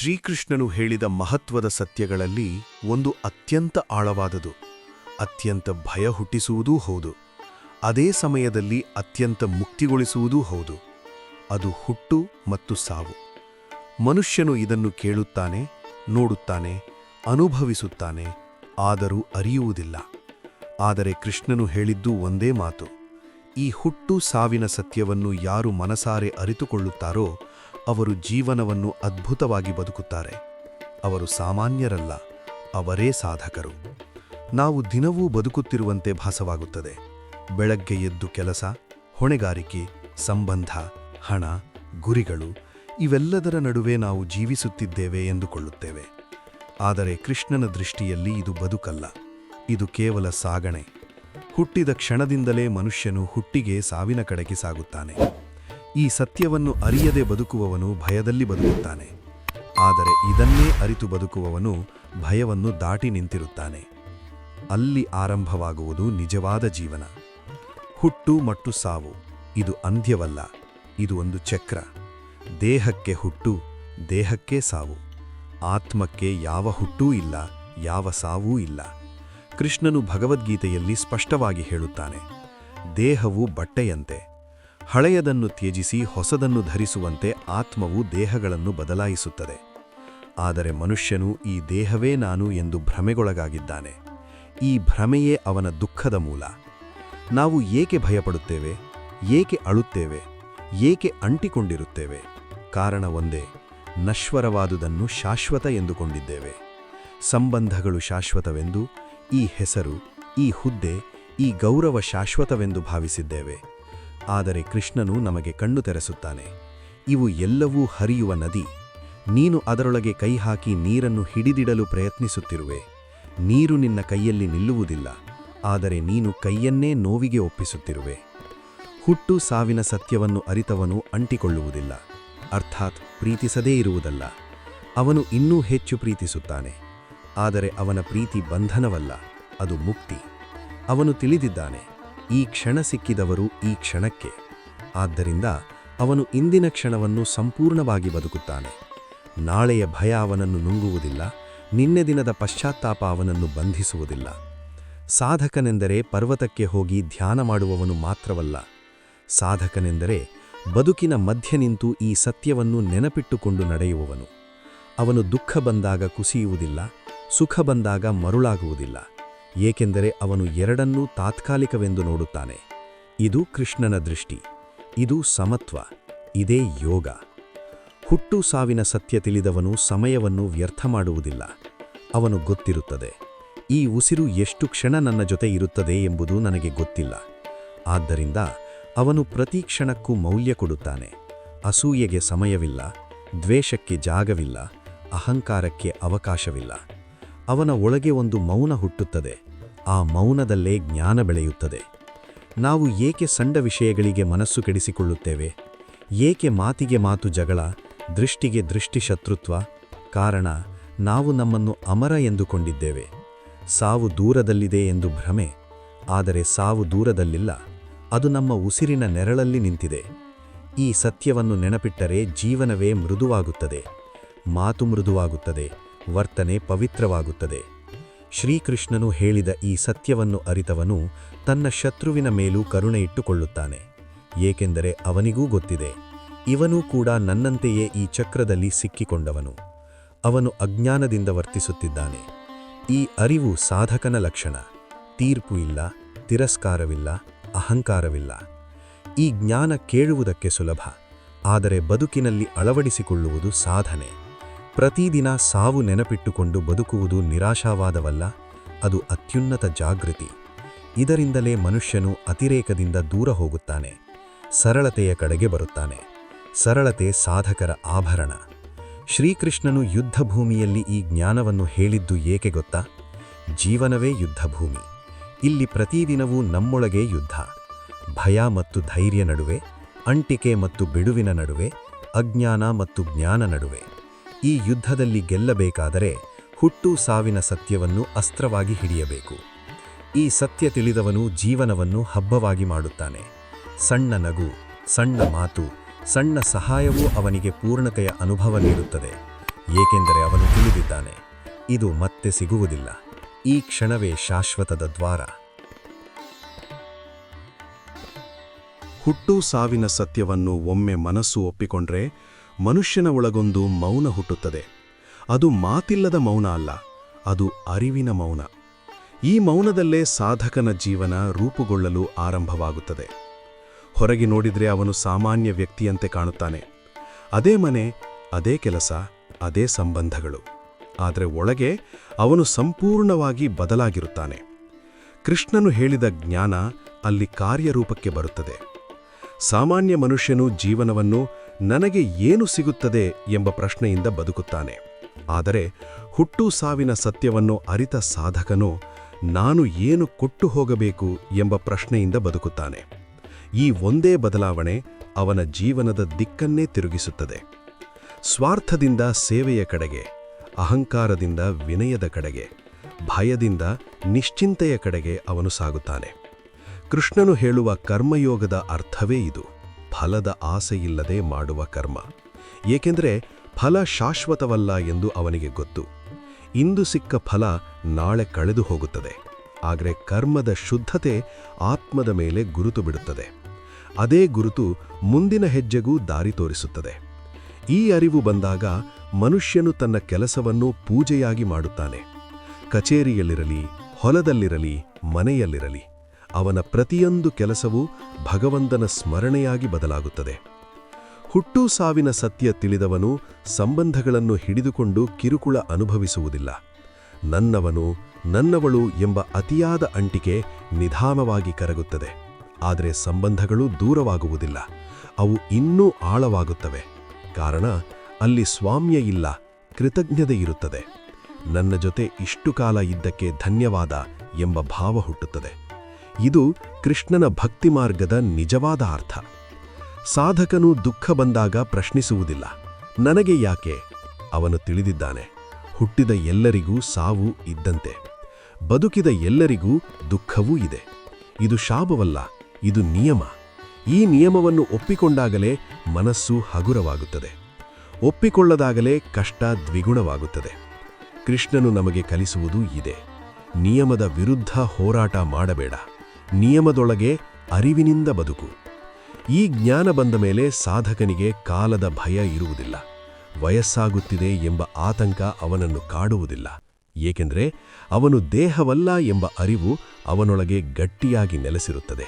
ಶ್ರೀಕೃಷ್ಣನು ಹೇಳಿದ ಮಹತ್ವದ ಸತ್ಯಗಳಲ್ಲಿ ಒಂದು ಅತ್ಯಂತ ಆಳವಾದದು. ಅತ್ಯಂತ ಭಯ ಹುಟ್ಟಿಸುವುದೂ ಹೌದು. ಅದೇ ಸಮಯದಲ್ಲಿ ಅತ್ಯಂತ ಮುಕ್ತಿಗೊಳಿಸುವುದೂ ಹೌದು. ಅದು ಹುಟ್ಟು ಮತ್ತು ಸಾವು. ಮನುಷ್ಯನು ಇದನ್ನು ಕೇಳುತ್ತಾನೆ, ನೋಡುತ್ತಾನೆ, ಅನುಭವಿಸುತ್ತಾನೆ, ಆದರೂ ಅರಿಯುವುದಿಲ್ಲ. ಆದರೆ ಕೃಷ್ಣನು ಹೇಳಿದ್ದು ಒಂದೇ ಮಾತು. ಈ ಹುಟ್ಟು, ಸಾವಿನ ಸತ್ಯವನ್ನು ಯಾರು ಮನಸಾರೆ ಅರಿತುಕೊಳ್ಳುತ್ತಾರೋ ಅವರು ಜೀವನವನ್ನು ಅದ್ಭುತವಾಗಿ ಬದುಕುತ್ತಾರೆ. ಅವರು ಸಾಮಾನ್ಯರಲ್ಲ, ಅವರೇ ಸಾಧಕರು. ನಾವು ದಿನವೂ ಬದುಕುತ್ತಿರುವಂತೆ ಭಾಸವಾಗುತ್ತದೆ. ಬೆಳಗ್ಗೆ ಎದ್ದು ಕೆಲಸ, ಹೊಣೆಗಾರಿಕೆ, ಸಂಬಂಧ, ಹಣ, ಗುರಿಗಳು ಇವೆಲ್ಲದರ ನಡುವೆ ನಾವು ಜೀವಿಸುತ್ತಿದ್ದೇವೆ ಎಂದುಕೊಳ್ಳುತ್ತೇವೆ. ಆದರೆ ಕೃಷ್ಣನ ದೃಷ್ಟಿಯಲ್ಲಿ ಇದು ಬದುಕಲ್ಲ. ಇದು ಕೇವಲ ಸಾಗಣೆ. ಹುಟ್ಟಿದ ಕ್ಷಣದಿಂದಲೇ ಮನುಷ್ಯನು ಹುಟ್ಟಿಗೆ ಸಾವಿನ ಕಡೆಗೆ ಸಾಗುತ್ತಾನೆ. ಈ ಸತ್ಯವನ್ನು ಅರಿಯದೆ ಬದುಕುವವನು ಭಯದಲ್ಲಿ ಬದುಕುತ್ತಾನೆ. ಆದರೆ ಇದನ್ನೇ ಅರಿತು ಬದುಕುವವನು ಭಯವನ್ನು ದಾಟಿ ನಿಂತಿರುತ್ತಾನೆ. ಅಲ್ಲಿ ಆರಂಭವಾಗುವುದು ನಿಜವಾದ ಜೀವನ. ಹುಟ್ಟು ಮತ್ತು ಸಾವು, ಇದು ಅಂತ್ಯವಲ್ಲ, ಇದು ಒಂದು ಚಕ್ರ. ದೇಹಕ್ಕೆ ಹುಟ್ಟು, ದೇಹಕ್ಕೆ ಸಾವು. ಆತ್ಮಕ್ಕೆ ಯಾವ ಹುಟ್ಟೂ ಇಲ್ಲ, ಯಾವ ಸಾವೂ ಇಲ್ಲ. ಕೃಷ್ಣನು ಭಗವದ್ಗೀತೆಯಲ್ಲಿ ಸ್ಪಷ್ಟವಾಗಿ ಹೇಳುತ್ತಾನೆ, ದೇಹವು ಬಟ್ಟೆಯಂತೆ. ಹಳೆಯದನ್ನು ತ್ಯಜಿಸಿ ಹೊಸದನ್ನು ಧರಿಸುವಂತೆ ಆತ್ಮವು ದೇಹಗಳನ್ನು ಬದಲಾಯಿಸುತ್ತದೆ. ಆದರೆ ಮನುಷ್ಯನು ಈ ದೇಹವೇ ನಾನು ಎಂದು ಭ್ರಮೆಗೊಳಗಾಗಿದ್ದಾನೆ. ಈ ಭ್ರಮೆಯೇ ಅವನ ದುಃಖದ ಮೂಲ. ನಾವು ಏಕೆ ಭಯಪಡುತ್ತೇವೆ? ಏಕೆ ಅಳುತ್ತೇವೆ? ಏಕೆ ಅಂಟಿಕೊಂಡಿರುತ್ತೇವೆ? ಕಾರಣ ಒಂದೇ, ನಶ್ವರವಾದುದನ್ನು ಶಾಶ್ವತ ಎಂದುಕೊಂಡಿದ್ದೇವೆ. ಸಂಬಂಧಗಳು ಶಾಶ್ವತವೆಂದು, ಈ ಹೆಸರು, ಈ ಹುದ್ದೆ, ಈ ಗೌರವ ಶಾಶ್ವತವೆಂದು ಭಾವಿಸಿದ್ದೇವೆ. ಆದರೆ ಕೃಷ್ಣನು ನಮಗೆ ಕಣ್ಣು ತೆರೆಸುತ್ತಾನೆ. ಇವು ಎಲ್ಲವೂ ಹರಿಯುವ ನದಿ. ನೀನು ಅದರೊಳಗೆ ಕೈ ಹಾಕಿ ನೀರನ್ನು ಹಿಡಿದಿಡಲು ಪ್ರಯತ್ನಿಸುತ್ತಿರುವೆ. ನೀರು ನಿನ್ನ ಕೈಯಲ್ಲಿ ನಿಲ್ಲುವುದಿಲ್ಲ. ಆದರೆ ನೀನು ಕೈಯನ್ನೇ ನೋವಿಗೆ ಒಪ್ಪಿಸುತ್ತಿರುವೆ. ಹುಟ್ಟು ಸಾವಿನ ಸತ್ಯವನ್ನು ಅರಿತವನು ಅಂಟಿಕೊಳ್ಳುವುದಿಲ್ಲ. ಅರ್ಥಾತ್ ಪ್ರೀತಿಸದೇ ಇರುವುದಲ್ಲ. ಅವನು ಇನ್ನೂ ಹೆಚ್ಚು ಪ್ರೀತಿಸುತ್ತಾನೆ. ಆದರೆ ಅವನ ಪ್ರೀತಿ ಬಂಧನವಲ್ಲ, ಅದು ಮುಕ್ತಿ. ಅವನು ತಿಳಿದಿದ್ದಾನೆ. ಈ ಕ್ಷಣ ಸಿಕ್ಕಿದವರು ಈ ಕ್ಷಣಕ್ಕೆ. ಆದ್ದರಿಂದ ಅವನು ಇಂದಿನ ಕ್ಷಣವನ್ನು ಸಂಪೂರ್ಣವಾಗಿ ಬದುಕುತ್ತಾನೆ. ನಾಳೆಯ ಭಯ ಅವನನ್ನು ನುಂಗುವುದಿಲ್ಲ, ನಿನ್ನೆ ದಿನದ ಪಶ್ಚಾತ್ತಾಪ ಅವನನ್ನು ಬಂಧಿಸುವುದಿಲ್ಲ. ಸಾಧಕನೆಂದರೆ ಪರ್ವತಕ್ಕೆ ಹೋಗಿ ಧ್ಯಾನ ಮಾಡುವವನು ಮಾತ್ರವಲ್ಲ. ಸಾಧಕನೆಂದರೆ ಬದುಕಿನ ಮಧ್ಯ ನಿಂತು ಈ ಸತ್ಯವನ್ನು ನೆನಪಿಟ್ಟುಕೊಂಡು ನಡೆಯುವವನು. ಅವನು ದುಃಖ ಬಂದಾಗ ಕುಸಿಯುವುದಿಲ್ಲ, ಸುಖ ಬಂದಾಗ ಮರುಳಾಗುವುದಿಲ್ಲ. ಏಕೆಂದರೆ ಅವನು ಎರಡನ್ನೂ ತಾತ್ಕಾಲಿಕವೆಂದು ನೋಡುತ್ತಾನೆ. ಇದು ಕೃಷ್ಣನ ದೃಷ್ಟಿ, ಇದು ಸಮತ್ವ, ಇದೇ ಯೋಗ. ಹುಟ್ಟು ಸಾವಿನ ಸತ್ಯ ತಿಳಿದವನು ಸಮಯವನ್ನು ವ್ಯರ್ಥ ಮಾಡುವುದಿಲ್ಲ. ಅವನು ಗೊತ್ತಿರುತ್ತದೆ, ಈ ಉಸಿರು ಎಷ್ಟು ಕ್ಷಣ ನನ್ನ ಜೊತೆ ಇರುತ್ತದೆ ಎಂಬುದು ನನಗೆ ಗೊತ್ತಿಲ್ಲ. ಆದ್ದರಿಂದ ಅವನು ಪ್ರತಿ ಕ್ಷಣಕ್ಕೂ ಮೌಲ್ಯ ಕೊಡುತ್ತಾನೆ. ಅಸೂಯೆಗೆ ಸಮಯವಿಲ್ಲ, ದ್ವೇಷಕ್ಕೆ ಜಾಗವಿಲ್ಲ, ಅಹಂಕಾರಕ್ಕೆ ಅವಕಾಶವಿಲ್ಲ. ಅವನ ಒಳಗೆ ಒಂದು ಮೌನ ಹುಟ್ಟುತ್ತದೆ. ಆ ಮೌನದಲ್ಲೇ ಜ್ಞಾನ ಬೆಳೆಯುತ್ತದೆ. ನಾವು ಏಕೆ ಸಣ್ಣ ವಿಷಯಗಳಿಗೆ ಮನಸ್ಸು ಕೆಡಿಸಿಕೊಳ್ಳುತ್ತೇವೆ? ಏಕೆ ಮಾತಿಗೆ ಮಾತು ಜಗಳ, ದೃಷ್ಟಿಗೆ ದೃಷ್ಟಿ ಶತ್ರುತ್ವ? ಕಾರಣ, ನಾವು ನಮ್ಮನ್ನು ಅಮರ ಎಂದುಕೊಂಡಿದ್ದೇವೆ. ಸಾವು ದೂರದಲ್ಲಿದೆ ಎಂದು ಭ್ರಮೆ, ಆದರೆ ಸಾವು ದೂರದಲ್ಲಿಲ್ಲ. ಅದು ನಮ್ಮ ಉಸಿರಿನ ನೆರಳಲ್ಲಿ ನಿಂತಿದೆ. ಈ ಸತ್ಯವನ್ನು ನೆನಪಿಟ್ಟರೆ ಜೀವನವೇ ಮೃದುವಾಗುತ್ತದೆ. ಮಾತು ಮೃದುವಾಗುತ್ತದೆ. ವರ್ತನೆ ಪವಿತ್ರವಾಗುತ್ತದೆ. ಶ್ರೀಕೃಷ್ಣನು ಹೇಳಿದ ಈ ಸತ್ಯವನ್ನು ಅರಿತವನು ತನ್ನ ಶತ್ರುವಿನ ಮೇಲೂ ಕರುಣೆ ಇಟ್ಟುಕೊಳ್ಳುತ್ತಾನೆ. ಏಕೆಂದರೆ ಅವನಿಗೂ ಗೊತ್ತಿದೆ, ಇವನೂ ಕೂಡ ನನ್ನಂತೆಯೇ ಈ ಚಕ್ರದಲ್ಲಿ ಸಿಕ್ಕಿಕೊಂಡವನು. ಅವನು ಅಜ್ಞಾನದಿಂದ ವರ್ತಿಸುತ್ತಿದ್ದಾನೆ. ಈ ಅರಿವು ಸಾಧಕನ ಲಕ್ಷಣ. ತೀರ್ಪು ಇಲ್ಲ, ತಿರಸ್ಕಾರವಿಲ್ಲ, ಅಹಂಕಾರವಿಲ್ಲ. ಈ ಜ್ಞಾನ ಕೇಳುವುದಕ್ಕೆ ಸುಲಭ, ಆದರೆ ಬದುಕಿನಲ್ಲಿ ಅಳವಡಿಸಿಕೊಳ್ಳುವುದು ಸಾಧನೆ. ಪ್ರತಿದಿನ ಸಾವು ನೆನಪಿಟ್ಟುಕೊಂಡು ಬದುಕುವುದು ನಿರಾಶಾವಾದವಲ್ಲ, ಅದು ಅತ್ಯುನ್ನತ ಜಾಗೃತಿ. ಇದರಿಂದಲೇ ಮನುಷ್ಯನು ಅತಿರೇಕದಿಂದ ದೂರ ಹೋಗುತ್ತಾನೆ, ಸರಳತೆಯ ಕಡೆಗೆ ಬರುತ್ತಾನೆ, ಸರಳತೆ ಸಾಧಕರ ಆಭರಣ. ಶ್ರೀಕೃಷ್ಣನು ಯುದ್ಧಭೂಮಿಯಲ್ಲಿ ಈ ಜ್ಞಾನವನ್ನು ಹೇಳಿದ್ದು ಏಕೆ ಗೊತ್ತಾ? ಜೀವನವೇ ಯುದ್ಧಭೂಮಿ, ಇಲ್ಲಿ ಪ್ರತಿದಿನವೂ ನಮ್ಮೊಳಗೆ ಯುದ್ಧ. ಭಯ ಮತ್ತು ಧೈರ್ಯ ನಡುವೆ, ಅಂಟಿಕೆ ಮತ್ತು ಬಿಡುವಿನ ನಡುವೆ, ಅಜ್ಞಾನ ಮತ್ತು ಜ್ಞಾನ ನಡುವೆ. ಈ ಯುದ್ಧದಲ್ಲಿ ಗೆಲ್ಲಬೇಕಾದರೆ ಹುಟ್ಟು ಸಾವಿನ ಸತ್ಯವನ್ನು ಅಸ್ತ್ರವಾಗಿ ಹಿಡಿಯಬೇಕು. ಈ ಸತ್ಯ ತಿಳಿದವನು ಜೀವನವನ್ನು ಹಬ್ಬವಾಗಿ ಮಾಡುತ್ತಾನೆ. ಸಣ್ಣ ನಗು, ಸಣ್ಣ ಮಾತು, ಸಣ್ಣ ಸಹಾಯವೂ ಅವನಿಗೆ ಪೂರ್ಣತೆಯ ಅನುಭವ ನೀಡುತ್ತದೆ. ಏಕೆಂದರೆ ಅವನು ತಿಳಿದಿದ್ದಾನೆ, ಇದು ಮತ್ತೆ ಸಿಗುವುದಿಲ್ಲ. ಈ ಕ್ಷಣವೇ ಶಾಶ್ವತದ ದ್ವಾರ. ಹುಟ್ಟು ಸಾವಿನ ಸತ್ಯವನ್ನು ಒಮ್ಮೆ ಮನಸ್ಸು ಒಪ್ಪಿಕೊಂಡ್ರೆ ಮನುಷ್ಯನ ಒಳಗೊಂದು ಮೌನ ಹುಟ್ಟುತ್ತದೆ. ಅದು ಮಾತಿಲ್ಲದ ಮೌನ ಅಲ್ಲ, ಅದು ಅರಿವಿನ ಮೌನ. ಈ ಮೌನದಲ್ಲೇ ಸಾಧಕನ ಜೀವನ ರೂಪುಗೊಳ್ಳಲು ಆರಂಭವಾಗುತ್ತದೆ. ಹೊರಗೆ ನೋಡಿದರೆ ಅವನು ಸಾಮಾನ್ಯ ವ್ಯಕ್ತಿಯಂತೆ ಕಾಣುತ್ತಾನೆ. ಅದೇ ಮನೆ, ಅದೇ ಕೆಲಸ, ಅದೇ ಸಂಬಂಧಗಳು. ಆದರೆ ಒಳಗೆ ಅವನು ಸಂಪೂರ್ಣವಾಗಿ ಬದಲಾಗಿರುತ್ತಾನೆ. ಕೃಷ್ಣನು ಹೇಳಿದ ಜ್ಞಾನ ಅಲ್ಲಿ ಕಾರ್ಯರೂಪಕ್ಕೆ ಬರುತ್ತದೆ. ಸಾಮಾನ್ಯ ಮನುಷ್ಯನು ಜೀವನವನ್ನು ನನಗೆ ಏನು ಸಿಗುತ್ತದೆ ಎಂಬ ಪ್ರಶ್ನೆಯಿಂದ ಬದುಕುತ್ತಾನೆ. ಆದರೆ ಹುಟ್ಟು ಸಾವಿನ ಸತ್ಯವನ್ನು ಅರಿತ ಸಾಧಕನು ನಾನು ಏನು ಕೊಟ್ಟು ಹೋಗಬೇಕು ಎಂಬ ಪ್ರಶ್ನೆಯಿಂದ ಬದುಕುತ್ತಾನೆ. ಈ ಒಂದೇ ಬದಲಾವಣೆ ಅವನ ಜೀವನದ ದಿಕ್ಕನ್ನೇ ತಿರುಗಿಸುತ್ತದೆ. ಸ್ವಾರ್ಥದಿಂದ ಸೇವೆಯ ಕಡೆಗೆ, ಅಹಂಕಾರದಿಂದ ವಿನಯದ ಕಡೆಗೆ, ಭಯದಿಂದ ನಿಶ್ಚಿಂತೆಯ ಕಡೆಗೆ ಅವನು ಸಾಗುತ್ತಾನೆ. ಕೃಷ್ಣನು ಹೇಳುವ ಕರ್ಮಯೋಗದ ಅರ್ಥವೇ ಇದು. ಫಲದ ಆಸೆಯಿಲ್ಲದೆ ಮಾಡುವ ಕರ್ಮ. ಏಕೆಂದರೆ ಫಲ ಶಾಶ್ವತವಲ್ಲ ಎಂದು ಅವನಿಗೆ ಗೊತ್ತು. ಇಂದು ಸಿಕ್ಕ ಫಲ ನಾಳೆ ಕಳೆದು ಹೋಗುತ್ತದೆ. ಆದರೆ ಕರ್ಮದ ಶುದ್ಧತೆ ಆತ್ಮದ ಮೇಲೆ ಗುರುತು ಬಿಡುತ್ತದೆ. ಅದೇ ಗುರುತು ಮುಂದಿನ ಹೆಜ್ಜೆಗೂ ದಾರಿ ತೋರಿಸುತ್ತದೆ. ಈ ಅರಿವು ಬಂದಾಗ ಮನುಷ್ಯನು ತನ್ನ ಕೆಲಸವನ್ನು ಪೂಜೆಯಾಗಿ ಮಾಡುತ್ತಾನೆ. ಕಚೇರಿಯಲ್ಲಿರಲಿ, ಹೊಲದಲ್ಲಿರಲಿ, ಮನೆಯಲ್ಲಿರಲಿ. ಅವನ ಪ್ರತಿಯೊಂದು ಕೆಲಸವೂ ಭಗವಂತನ ಸ್ಮರಣೆಯಾಗಿ ಬದಲಾಗುತ್ತದೆ. ಹುಟ್ಟು ಸಾವಿನ ಸತ್ಯ ತಿಳಿದವನು ಸಂಬಂಧಗಳನ್ನು ಹಿಡಿದುಕೊಂಡು ಕಿರುಕುಳ ಅನುಭವಿಸುವುದಿಲ್ಲ. ನನ್ನವನು ನನ್ನವಳು ಎಂಬ ಅತಿಯಾದ ಅಂಟಿಕೆ ನಿಧಾನವಾಗಿ ಕರಗುತ್ತದೆ. ಆದರೆ ಸಂಬಂಧಗಳು ದೂರವಾಗುವುದಿಲ್ಲ. ಅವು ಇನ್ನೂ ಆಳವಾಗುತ್ತವೆ. ಕಾರಣ, ಅಲ್ಲಿ ಸ್ವಾಮ್ಯ ಇಲ್ಲ, ಕೃತಜ್ಞತೆ ಇರುತ್ತದೆ. ನನ್ನ ಜೊತೆ ಇಷ್ಟು ಕಾಲ ಇದ್ದಕ್ಕೆ ಧನ್ಯವಾದ ಎಂಬ ಭಾವ ಹುಟ್ಟುತ್ತದೆ. ಇದು ಕೃಷ್ಣನ ಭಕ್ತಿ ಮಾರ್ಗದ ನಿಜವಾದ ಅರ್ಥ. ಸಾಧಕನು ದುಃಖ ಬಂದಾಗ ಪ್ರಶ್ನಿಸುವುದಿಲ್ಲ. ನನಗೆ ಯಾಕೆ? ಅವನು ತಿಳಿದಿದ್ದಾನೆ. ಹುಟ್ಟಿದ ಎಲ್ಲರಿಗೂ ಸಾವು ಇದ್ದಂತೆ. ಬದುಕಿದ ಎಲ್ಲರಿಗೂ ದುಃಖವೂ ಇದೆ. ಇದು ಶಾಪವಲ್ಲ, ಇದು ನಿಯಮ. ಈ ನಿಯಮವನ್ನು ಒಪ್ಪಿಕೊಂಡಾಗಲೇ ಮನಸ್ಸು ಹಗುರವಾಗುತ್ತದೆ. ಒಪ್ಪಿಕೊಳ್ಳದಾಗಲೇ ಕಷ್ಟ ದ್ವಿಗುಣವಾಗುತ್ತದೆ. ಕೃಷ್ಣನು ನಮಗೆ ಕಲಿಸುವುದು ಇದೆ. ನಿಯಮದ ವಿರುದ್ಧ ಹೋರಾಟ ಮಾಡಬೇಡ. ನಿಯಮದೊಳಗೆ ಅರಿವಿನಿಂದ ಬದುಕು. ಈ ಜ್ಞಾನ ಬಂದ ಮೇಲೆ ಸಾಧಕನಿಗೆ ಕಾಲದ ಭಯ ಇರುವುದಿಲ್ಲ. ವಯಸ್ಸಾಗುತ್ತಿದೆ ಎಂಬ ಆತಂಕ ಅವನನ್ನು ಕಾಡುವುದಿಲ್ಲ. ಏಕೆಂದರೆ ಅವನು ದೇಹವಲ್ಲ ಎಂಬ ಅರಿವು ಅವನೊಳಗೆ ಗಟ್ಟಿಯಾಗಿ ನೆಲೆಸಿರುತ್ತದೆ.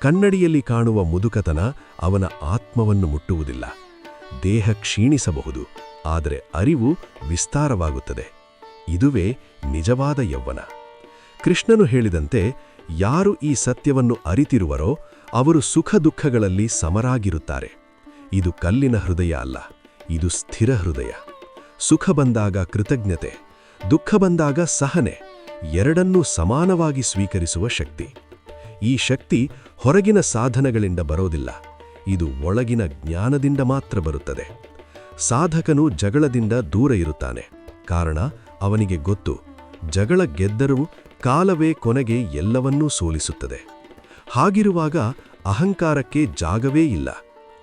ಕನ್ನಡಿಯಲ್ಲಿ ಕಾಣುವ ಮುದುಕತನ ಅವನ ಆತ್ಮವನ್ನು ಮುಟ್ಟುವುದಿಲ್ಲ. ದೇಹ ಕ್ಷೀಣಿಸಬಹುದು, ಆದರೆ ಅರಿವು ವಿಸ್ತಾರವಾಗುತ್ತದೆ. ಇದುವೇ ನಿಜವಾದ ಯೌವನ. ಕೃಷ್ಣನು ಹೇಳಿದಂತೆ ಯಾರು ಈ ಸತ್ಯವನ್ನು ಅರಿತಿರುವರೋ ಅವರು ಸುಖ ದುಃಖಗಳಲ್ಲಿ ಸಮರಾಗಿರುತ್ತಾರೆ. ಇದು ಕಲ್ಲಿನ ಹೃದಯ ಅಲ್ಲ, ಇದು ಸ್ಥಿರ ಹೃದಯ. ಸುಖ ಬಂದಾಗ ಕೃತಜ್ಞತೆ, ದುಃಖ ಬಂದಾಗ ಸಹನೆ, ಎರಡನ್ನೂ ಸಮಾನವಾಗಿ ಸ್ವೀಕರಿಸುವ ಶಕ್ತಿ. ಈ ಶಕ್ತಿ ಹೊರಗಿನ ಸಾಧನಗಳಿಂದ ಬರೋದಿಲ್ಲ, ಇದು ಒಳಗಿನ ಜ್ಞಾನದಿಂದ ಮಾತ್ರ ಬರುತ್ತದೆ. ಸಾಧಕನು ಜಗಳದಿಂದ ದೂರ ಇರುತ್ತಾನೆ, ಕಾರಣ ಅವನಿಗೆ ಗೊತ್ತು, ಜಗಳ ಗೆದ್ದರೂ ಕಾಲವೇ ಕೊನೆಗೆ ಎಲ್ಲವನ್ನೂ ಸೋಲಿಸುತ್ತದೆ. ಹಾಗಿರುವಾಗ ಅಹಂಕಾರಕ್ಕೆ ಜಾಗವೇ ಇಲ್ಲ.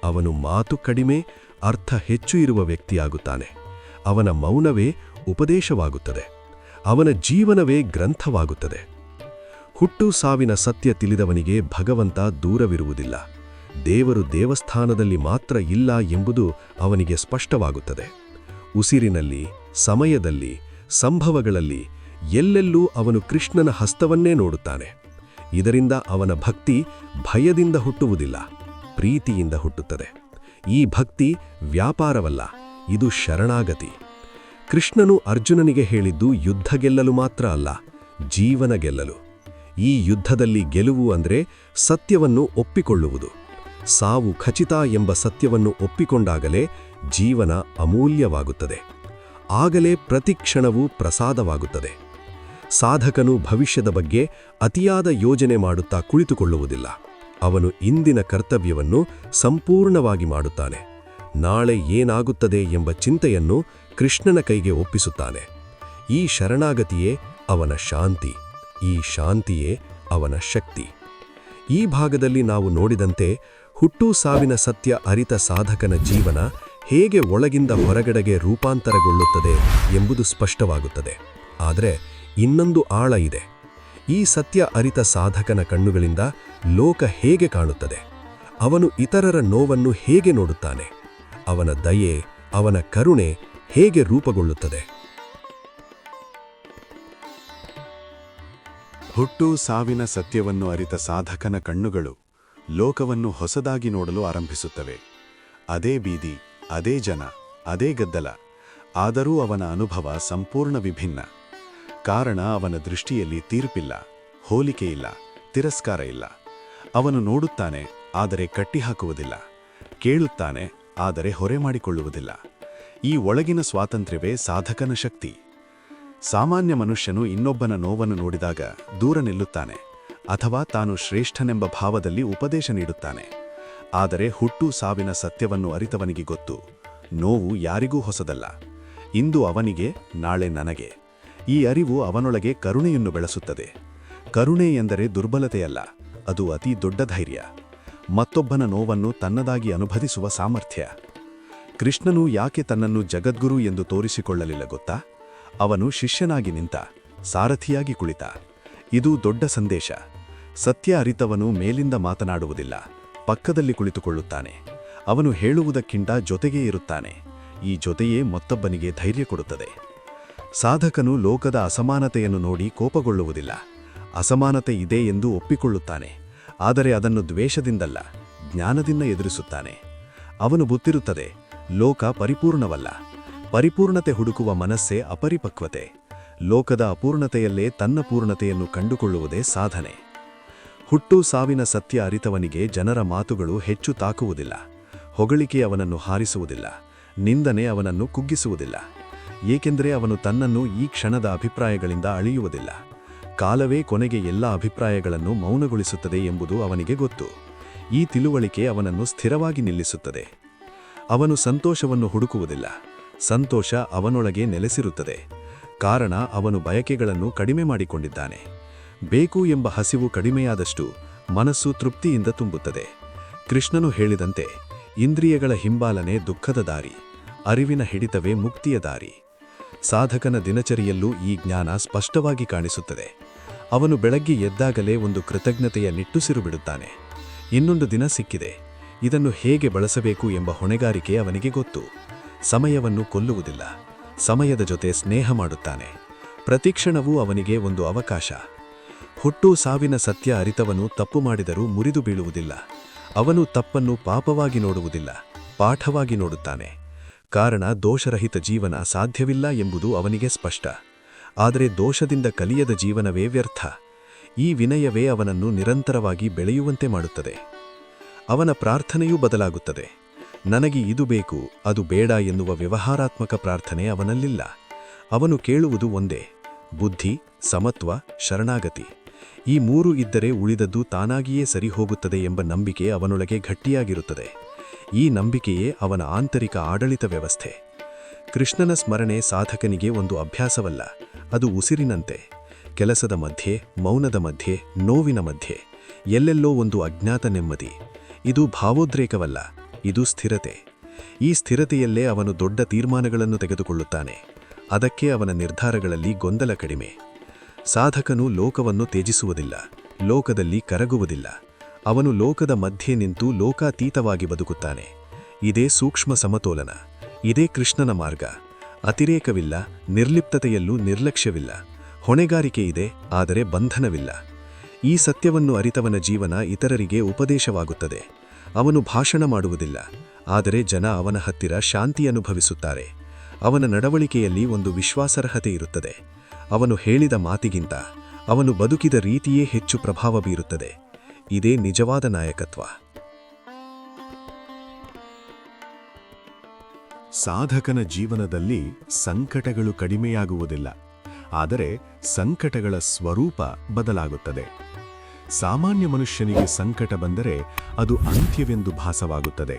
ಅವನು ಮಾತು ಕಡಿಮೆ, ಅರ್ಥ ಹೆಚ್ಚು ಇರುವ ವ್ಯಕ್ತಿಯಾಗುತ್ತಾನೆ. ಅವನ ಮೌನವೇ ಉಪದೇಶವಾಗುತ್ತದೆ. ಅವನ ಜೀವನವೇ ಗ್ರಂಥವಾಗುತ್ತದೆ. ಹುಟ್ಟು ಸಾವಿನ ಸತ್ಯ ತಿಳಿದವನಿಗೆ ಭಗವಂತ ದೂರವಿರುವುದಿಲ್ಲ. ದೇವರು ದೇವಸ್ಥಾನದಲ್ಲಿ ಮಾತ್ರ ಇಲ್ಲ ಎಂಬುದು ಅವನಿಗೆ ಸ್ಪಷ್ಟವಾಗುತ್ತದೆ. ಉಸಿರಿನಲ್ಲಿ, ಸಮಯದಲ್ಲಿ, ಸಂಭವಗಳಲ್ಲಿ ಎಲ್ಲೆಲ್ಲೂ ಅವನು ಕೃಷ್ಣನ ಹಸ್ತವನ್ನೇ ನೋಡುತ್ತಾನೆ. ಇದರಿಂದ ಅವನ ಭಕ್ತಿ ಭಯದಿಂದ ಹುಟ್ಟುವುದಿಲ್ಲ, ಪ್ರೀತಿಯಿಂದ ಹುಟ್ಟುತ್ತದೆ. ಈ ಭಕ್ತಿ ವ್ಯಾಪಾರವಲ್ಲ, ಇದು ಶರಣಾಗತಿ. ಕೃಷ್ಣನು ಅರ್ಜುನನಿಗೆ ಹೇಳಿದ್ದು ಯುದ್ಧ ಗೆಲ್ಲಲು ಮಾತ್ರ ಅಲ್ಲ, ಜೀವನ ಗೆಲ್ಲಲು. ಈ ಯುದ್ಧದಲ್ಲಿ ಗೆಲುವು ಅಂದ್ರೆ ಸತ್ಯವನ್ನು ಒಪ್ಪಿಕೊಳ್ಳುವುದು. ಸಾವು ಖಚಿತ ಎಂಬ ಸತ್ಯವನ್ನು ಒಪ್ಪಿಕೊಂಡಾಗಲೇ ಜೀವನ ಅಮೂಲ್ಯವಾಗುತ್ತದೆ. ಆಗಲೇ ಪ್ರತಿಕ್ಷಣವೂ ಪ್ರಸಾದವಾಗುತ್ತದೆ. ಸಾಧಕನು ಭವಿಷ್ಯದ ಬಗ್ಗೆ ಅತಿಯಾದ ಯೋಜನೆ ಮಾಡುತ್ತಾ ಕುಳಿತುಕೊಳ್ಳುವುದಿಲ್ಲ. ಅವನು ಇಂದಿನ ಕರ್ತವ್ಯವನ್ನು ಸಂಪೂರ್ಣವಾಗಿ ಮಾಡುತ್ತಾನೆ. ನಾಳೆ ಏನಾಗುತ್ತದೆ ಎಂಬ ಚಿಂತೆಯನ್ನು ಕೃಷ್ಣನ ಕೈಗೆ ಒಪ್ಪಿಸುತ್ತಾನೆ. ಈ ಶರಣಾಗತಿಯೇ ಅವನ ಶಾಂತಿ, ಈ ಶಾಂತಿಯೇ ಅವನ ಶಕ್ತಿ. ಈ ಭಾಗದಲ್ಲಿ ನಾವು ನೋಡಿದಂತೆ ಹುಟ್ಟು ಸಾವಿನ ಸತ್ಯ ಅರಿತ ಸಾಧಕನ ಜೀವನ ಹೇಗೆ ಒಳಗಿಂದ ಹೊರಗಡೆಗೆ ರೂಪಾಂತರಗೊಳ್ಳುತ್ತದೆ ಎಂಬುದು ಸ್ಪಷ್ಟವಾಗುತ್ತದೆ. ಆದರೆ ಇನ್ನೊಂದು ಆಳ ಇದೆ. ಈ ಸತ್ಯ ಅರಿತ ಸಾಧಕನ ಕಣ್ಣುಗಳಿಂದ ಲೋಕ ಹೇಗೆ ಕಾಣುತ್ತದೆ? ಅವನು ಇತರರ ನೋವನ್ನು ಹೇಗೆ ನೋಡುತ್ತಾನೆ? ಅವನ ದಯೆ, ಅವನ ಕರುಣೆ ಹೇಗೆ ರೂಪುಗೊಳ್ಳುತ್ತದೆ? ಹುಟ್ಟು ಸಾವಿನ ಸತ್ಯವನ್ನು ಅರಿತ ಸಾಧಕನ ಕಣ್ಣುಗಳು ಲೋಕವನ್ನು ಹೊಸದಾಗಿ ನೋಡಲು ಆರಂಭಿಸುತ್ತವೆ. ಅದೇ ಬೀದಿ, ಅದೇ ಜನ, ಅದೇ ಗದ್ದಲ, ಆದರೂ ಅವನ ಅನುಭವ ಸಂಪೂರ್ಣ ವಿಭಿನ್ನ. ಕಾರಣ ಅವನ ದೃಷ್ಟಿಯಲ್ಲಿ ತೀರ್ಪಿಲ್ಲ, ಹೋಲಿಕೆಯಿಲ್ಲ, ತಿರಸ್ಕಾರ ಇಲ್ಲ. ಅವನು ನೋಡುತ್ತಾನೆ, ಆದರೆ ಕಟ್ಟಿಹಾಕುವುದಿಲ್ಲ. ಕೇಳುತ್ತಾನೆ, ಆದರೆ ಹೊರೆ ಮಾಡಿಕೊಳ್ಳುವುದಿಲ್ಲ. ಈ ಒಳಗಿನ ಸ್ವಾತಂತ್ರ್ಯವೇ ಸಾಧಕನ ಶಕ್ತಿ. ಸಾಮಾನ್ಯ ಮನುಷ್ಯನು ಇನ್ನೊಬ್ಬನ ನೋವನ್ನು ನೋಡಿದಾಗ ದೂರ ನಿಲ್ಲುತ್ತಾನೆ, ಅಥವಾ ತಾನು ಶ್ರೇಷ್ಠನೆಂಬ ಭಾವದಲ್ಲಿ ಉಪದೇಶ ನೀಡುತ್ತಾನೆ. ಆದರೆ ಹುಟ್ಟು ಸಾವಿನ ಸತ್ಯವನ್ನು ಅರಿತವನಿಗೆ ಗೊತ್ತು, ನೋವು ಯಾರಿಗೂ ಹೊಸದಲ್ಲ. ಇಂದು ಅವನಿಗೆ, ನಾಳೆ ನನಗೆ. ಈ ಅರಿವು ಅವನೊಳಗೆ ಕರುಣೆಯನ್ನು ಬೆಳೆಸುತ್ತದೆ. ಕರುಣೆ ಎಂದರೆ ದುರ್ಬಲತೆಯಲ್ಲ, ಅದು ಅತಿ ದೊಡ್ಡ ಧೈರ್ಯ. ಮತ್ತೊಬ್ಬನ ನೋವನ್ನು ತನ್ನದಾಗಿ ಅನುಭವಿಸುವ ಸಾಮರ್ಥ್ಯ. ಕೃಷ್ಣನು ಯಾಕೆ ತನ್ನನ್ನು ಜಗದ್ಗುರು ಎಂದು ತೋರಿಸಿಕೊಳ್ಳಲಿಲ್ಲ ಗೊತ್ತಾ? ಅವನು ಶಿಷ್ಯನಾಗಿ ನಿಂತ, ಸಾರಥಿಯಾಗಿ ಕುಳಿತ. ಇದು ದೊಡ್ಡ ಸಂದೇಶ. ಸತ್ಯ ಅರಿತವನು ಮೇಲಿಂದ ಮಾತನಾಡುವುದಿಲ್ಲ, ಪಕ್ಕದಲ್ಲಿ ಕುಳಿತುಕೊಳ್ಳುತ್ತಾನೆ. ಅವನು ಹೇಳುವುದಕ್ಕಿಂತ ಜೊತೆಗೇ ಇರುತ್ತಾನೆ. ಈ ಜೊತೆಯೇ ಮತ್ತೊಬ್ಬನಿಗೆ ಧೈರ್ಯ ಕೊಡುತ್ತದೆ. ಸಾಧಕನು ಲೋಕದ ಅಸಮಾನತೆಯನ್ನು ನೋಡಿ ಕೋಪಗೊಳ್ಳುವುದಿಲ್ಲ. ಅಸಮಾನತೆ ಇದೆ ಎಂದು ಒಪ್ಪಿಕೊಳ್ಳುತ್ತಾನೆ, ಆದರೆ ಅದನ್ನು ದ್ವೇಷದಿಂದಲ್ಲ, ಜ್ಞಾನದಿಂದ ಎದುರಿಸುತ್ತಾನೆ. ಅವನು ಗೊತ್ತಿರುತ್ತದೆ ಲೋಕ ಪರಿಪೂರ್ಣವಲ್ಲ. ಪರಿಪೂರ್ಣತೆ ಹುಡುಕುವ ಮನಸ್ಸೇ ಅಪರಿಪಕ್ವತೆ. ಲೋಕದ ಅಪೂರ್ಣತೆಯಲ್ಲೇ ತನ್ನ ಪೂರ್ಣತೆಯನ್ನು ಕಂಡುಕೊಳ್ಳುವುದೇ ಸಾಧನೆ. ಹುಟ್ಟು ಸಾವಿನ ಸತ್ಯ ಅರಿತವನಿಗೆ ಜನರ ಮಾತುಗಳು ಹೆಚ್ಚು ತಾಕುವುದಿಲ್ಲ. ಹೊಗಳಿಕೆ ಅವನನ್ನು ಹಾರಿಸುವುದಿಲ್ಲ. ನಿಂದನೆ ಅವನನ್ನು ಕುಗ್ಗಿಸುವುದಿಲ್ಲ. ಏಕೆಂದರೆ ಅವನು ತನ್ನನ್ನು ಈ ಕ್ಷಣದ ಅಭಿಪ್ರಾಯಗಳಿಂದ ಅಳಿಯುವುದಿಲ್ಲ. ಕಾಲವೇ ಕೊನೆಗೆ ಎಲ್ಲ ಅಭಿಪ್ರಾಯಗಳನ್ನು ಮೌನಗೊಳಿಸುತ್ತದೆ ಎಂಬುದು ಅವನಿಗೆ ಗೊತ್ತು. ಈ ತಿಳುವಳಿಕೆ ಅವನನ್ನು ಸ್ಥಿರವಾಗಿ ನಿಲ್ಲಿಸುತ್ತದೆ. ಅವನು ಸಂತೋಷವನ್ನು ಹುಡುಕುವುದಿಲ್ಲ. ಸಂತೋಷ ಅವನೊಳಗೆ ನೆಲೆಸಿರುತ್ತದೆ. ಕಾರಣ ಅವನು ಬಯಕೆಗಳನ್ನು ಕಡಿಮೆ ಮಾಡಿಕೊಂಡಿದ್ದಾನೆ. ಬೇಕು ಎಂಬ ಹಸಿವು ಕಡಿಮೆಯಾದಷ್ಟು ಮನಸ್ಸು ತೃಪ್ತಿಯಿಂದ ತುಂಬುತ್ತದೆ. ಕೃಷ್ಣನು ಹೇಳಿದಂತೆ, ಇಂದ್ರಿಯಗಳ ಹಿಂಬಾಲನೆ ದುಃಖದ ದಾರಿ. ಅರಿವಿನ ಹಿಡಿತವೇ ಮುಕ್ತಿಯ ದಾರಿ. ಸಾಧಕನ ದಿನಚರಿಯಲ್ಲೂ ಈ ಜ್ಞಾನ ಸ್ಪಷ್ಟವಾಗಿ ಕಾಣಿಸುತ್ತದೆ. ಅವನು ಬೆಳಗ್ಗೆ ಎದ್ದಾಗಲೇ ಒಂದು ಕೃತಜ್ಞತೆಯ ನಿಟ್ಟುಸಿರು ಬಿಡುತ್ತಾನೆ. ಇನ್ನೊಂದು ದಿನ ಸಿಕ್ಕಿದೆ. ಇದನ್ನು ಹೇಗೆ ಬಳಸಬೇಕು ಎಂಬ ಹೊಣೆಗಾರಿಕೆ ಅವನಿಗೆ ಗೊತ್ತು. ಸಮಯವನ್ನು ಕೊಲ್ಲುವುದಿಲ್ಲ. ಸಮಯದ ಜೊತೆ ಸ್ನೇಹ ಮಾಡುತ್ತಾನೆ. ಪ್ರತಿಕ್ಷಣವೂ ಅವನಿಗೆ ಒಂದು ಅವಕಾಶ. ಹುಟ್ಟು ಸಾವಿನ ಸತ್ಯ ಅರಿತವನು ತಪ್ಪು ಮಾಡಿದರೂ ಮುರಿದು ಬೀಳುವುದಿಲ್ಲ. ಅವನು ತಪ್ಪನ್ನು ಪಾಪವಾಗಿ ನೋಡುವುದಿಲ್ಲ. ಪಾಠವಾಗಿ ನೋಡುತ್ತಾನೆ. ಕಾರಣ ದೋಷರಹಿತ ಜೀವನ ಸಾಧ್ಯವಿಲ್ಲ ಎಂಬುದು ಅವನಿಗೆ ಸ್ಪಷ್ಟ. ಆದರೆ ದೋಷದಿಂದ ಕಲಿಯದ ಜೀವನವೇ ವ್ಯರ್ಥ. ಈ ವಿನಯವೇ ಅವನನ್ನು ನಿರಂತರವಾಗಿ ಬೆಳೆಯುವಂತೆ ಮಾಡುತ್ತದೆ. ಅವನ ಪ್ರಾರ್ಥನೆಯೂ ಬದಲಾಗುತ್ತದೆ. ನನಗೆ ಇದು ಬೇಕು, ಅದು ಬೇಡ ಎನ್ನುವ ವ್ಯವಹಾರಾತ್ಮಕ ಪ್ರಾರ್ಥನೆ ಅವನಲ್ಲಿಲ್ಲ. ಅವನು ಕೇಳುವುದು ಒಂದೇ, ಬುದ್ಧಿ, ಸಮತ್ವ, ಶರಣಾಗತಿ. ಈ ಮೂರು ಇದ್ದರೆ ಉಳಿದದ್ದು ತಾನಾಗಿಯೇ ಸರಿಹೋಗುತ್ತದೆ ಎಂಬ ನಂಬಿಕೆ ಅವನೊಳಗೆ ಗಟ್ಟಿಯಾಗಿರುತ್ತದೆ. ಈ ನಂಬಿಕೆಯೇ ಅವನ ಆಂತರಿಕ ಆಡಳಿತ ವ್ಯವಸ್ಥೆ. ಕೃಷ್ಣನ ಸ್ಮರಣೆ ಸಾಧಕನಿಗೆ ಒಂದು ಅಭ್ಯಾಸವಲ್ಲ, ಅದು ಉಸಿರಿನಂತೆ. ಕೆಲಸದ ಮಧ್ಯೆ, ಮೌನದ ಮಧ್ಯೆ, ನೋವಿನ ಮಧ್ಯೆ, ಎಲ್ಲೆಲ್ಲೋ ಒಂದು ಅಜ್ಞಾತ ನೆಮ್ಮದಿ. ಇದು ಭಾವೋದ್ರೇಕವಲ್ಲ, ಇದು ಸ್ಥಿರತೆ. ಈ ಸ್ಥಿರತೆಯಲ್ಲೇ ಅವನು ದೊಡ್ಡ ತೀರ್ಮಾನಗಳನ್ನು ತೆಗೆದುಕೊಳ್ಳುತ್ತಾನೆ. ಅದಕ್ಕೆ ಅವನ ನಿರ್ಧಾರಗಳಲ್ಲಿ ಗೊಂದಲ ಕಡಿಮೆ. ಸಾಧಕನು ಲೋಕವನ್ನು ತ್ಯಜಿಸುವುದಿಲ್ಲ, ಲೋಕದಲ್ಲಿ ಕರಗುವುದಿಲ್ಲ. ಅವನು ಲೋಕದ ಮಧ್ಯೆ ನಿಂತು ಲೋಕಾತೀತವಾಗಿ ಬದುಕುತ್ತಾನೆ. ಇದೇ ಸೂಕ್ಷ್ಮ ಸಮತೋಲನ, ಇದೇ ಕೃಷ್ಣನ ಮಾರ್ಗ. ಅತಿರೇಕವಿಲ್ಲ, ನಿರ್ಲಿಪ್ತತೆಯಲ್ಲೂ ನಿರ್ಲಕ್ಷ್ಯವಿಲ್ಲ. ಹೊಣೆಗಾರಿಕೆ ಇದೆ, ಆದರೆ ಬಂಧನವಿಲ್ಲ. ಈ ಸತ್ಯವನ್ನು ಅರಿತವನ ಜೀವನ ಇತರರಿಗೆ ಉಪದೇಶವಾಗುತ್ತದೆ. ಅವನು ಭಾಷಣ ಮಾಡುವುದಿಲ್ಲ, ಆದರೆ ಜನ ಅವನ ಹತ್ತಿರ ಶಾಂತಿ ಅನುಭವಿಸುತ್ತಾರೆ. ಅವನ ನಡವಳಿಕೆಯಲ್ಲಿ ಒಂದು ವಿಶ್ವಾಸಾರ್ಹತೆ ಇರುತ್ತದೆ. ಅವನು ಹೇಳಿದ ಮಾತಿಗಿಂತ, ಅವನು ಬದುಕಿದ ರೀತಿಯೇ ಹೆಚ್ಚು ಪ್ರಭಾವ ಬೀರುತ್ತದೆ. ಇದೇ ನಿಜವಾದ ನಾಯಕತ್ವ. ಸಾಧಕನ ಜೀವನದಲ್ಲಿ ಸಂಕಟಗಳು ಕಡಿಮೆಯಾಗುವುದಿಲ್ಲ, ಆದರೆ ಸಂಕಟಗಳ ಸ್ವರೂಪ ಬದಲಾಗುತ್ತದೆ. ಸಾಮಾನ್ಯ ಮನುಷ್ಯನಿಗೆ ಸಂಕಟ ಬಂದರೆ ಅದು ಅಂತ್ಯವೆಂದು ಭಾಸವಾಗುತ್ತದೆ.